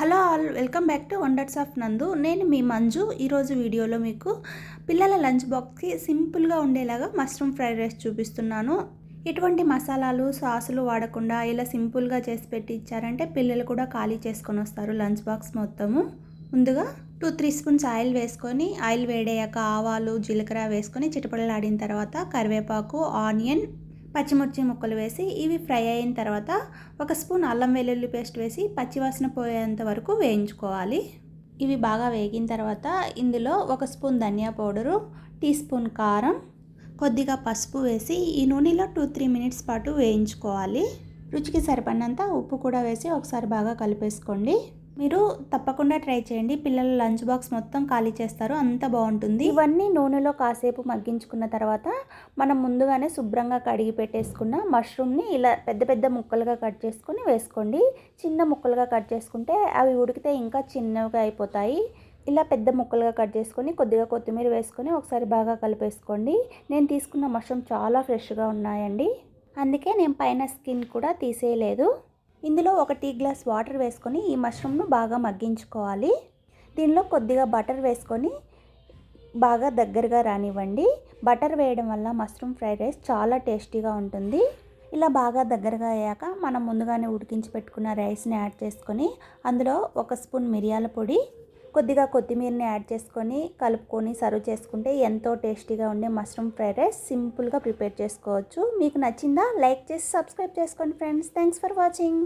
Hello all welcome back to wonders of Nandu. నేను మీ మంజు. ఈరోజు వీడియోలో మీకు పిల్లల లంచ్ బాక్స్కి సింపుల్గా ఉండేలాగా మష్రూమ్ ఫ్రైడ్ రైస్ చూపిస్తున్నాను. ఎటువంటి మసాలాలు సాసులు వాడకుండా ఇలా సింపుల్గా చేసి పెట్టి ఇచ్చారంటే పిల్లలు కూడా ఖాళీ చేసుకొని వస్తారు లంచ్ బాక్స్ మొత్తము. ముందుగా టూ త్రీ స్పూన్స్ ఆయిల్ వేసుకొని ఆయిల్ వేడయ్యాక ఆవాలు జీలకర్ర వేసుకొని చిటపడలాడిన తర్వాత కరివేపాకు ఆనియన్ పచ్చిమిర్చి ముక్కలు వేసి ఇవి ఫ్రై అయిన తర్వాత ఒక స్పూన్ అల్లం వెల్లుల్లి పేస్ట్ వేసి పచ్చివాసన పోయేంత వరకు వేయించుకోవాలి. ఇవి బాగా వేగిన తర్వాత ఇందులో ఒక స్పూన్ ధనియా పౌడరు టీ స్పూన్ కారం కొద్దిగా పసుపు వేసి ఈ నూనెలో టూ త్రీ మినిట్స్ పాటు వేయించుకోవాలి. రుచికి సరిపడినంత ఉప్పు కూడా వేసి ఒకసారి బాగా కలిపేసుకోండి. మీరు తప్పకుండా ట్రై చేయండి. పిల్లల లంచ్ బాక్స్ మొత్తం ఖాళీ చేస్తారు. అంత బాగుంటుంది. ఇవన్నీ నూనెలో కాసేపు మగ్గించుకున్న తర్వాత మనం ముందుగానే శుభ్రంగా కడిగి పెట్టేసుకున్న మష్రూమ్ని ఇలా పెద్ద పెద్ద ముక్కలుగా కట్ చేసుకొని వేసుకోండి. చిన్న ముక్కలుగా కట్ చేసుకుంటే అవి ఉడికితే ఇంకా చిన్నగా అయిపోతాయి. ఇలా పెద్ద ముక్కలుగా కట్ చేసుకొని కొద్దిగా కొత్తిమీర వేసుకొని ఒకసారి బాగా కలిపేసుకోండి. నేను తీసుకున్న మష్రూమ్ చాలా ఫ్రెష్గా ఉన్నాయండి. అందుకే నేను పైన స్కిన్ కూడా తీసేయలేదు. ఇందులో ఒక టీ గ్లాస్ వాటర్ వేసుకొని ఈ మష్రూమ్ను బాగా మగ్గించుకోవాలి. దీనిలో కొద్దిగా బటర్ వేసుకొని బాగా దగ్గరగా రానివ్వండి. బటర్ వేయడం వల్ల మష్రూమ్ ఫ్రైడ్ రైస్ చాలా టేస్టీగా ఉంటుంది. ఇలా బాగా దగ్గరగా అయ్యాక మనం ముందుగానే ఉడికించి పెట్టుకున్న రైస్ని యాడ్ చేసుకొని అందులో ఒక స్పూన్ మిరియాల పొడి కొద్దిగా కొత్తిమీరని యాడ్ చేసుకొని కలుపుకొని సర్వ్ చేసుకుంటే ఎంతో టేస్టీగా ఉండే మష్రూమ్ ఫ్రైడ్ రైస్ సింపుల్గా ప్రిపేర్ చేసుకోవచ్చు. మీకు నచ్చిందా? లైక్ చేసి సబ్స్క్రైబ్ చేసుకోండి ఫ్రెండ్స్. Thanks for watching.